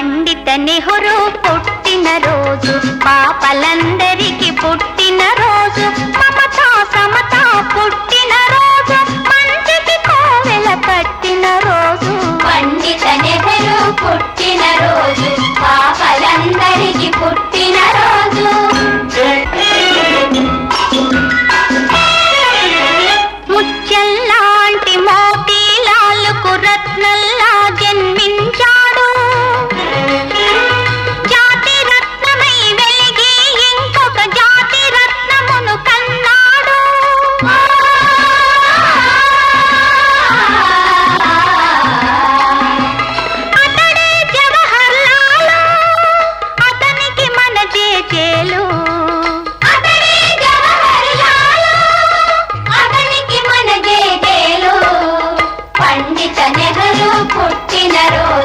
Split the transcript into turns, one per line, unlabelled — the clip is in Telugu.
పండిత నెహ్రూ పుట్టిన రోజు. పాపలందరికీ పుట్టిన రోజు. మమతా సమతా పుట్టిన రోజు. మంచికి కోవెల పట్టిన రోజు.
పండిత నెహ్రూ పుట్టిన రోజు. చేలో. పండిత నెహరు పుట్టిన రోజు.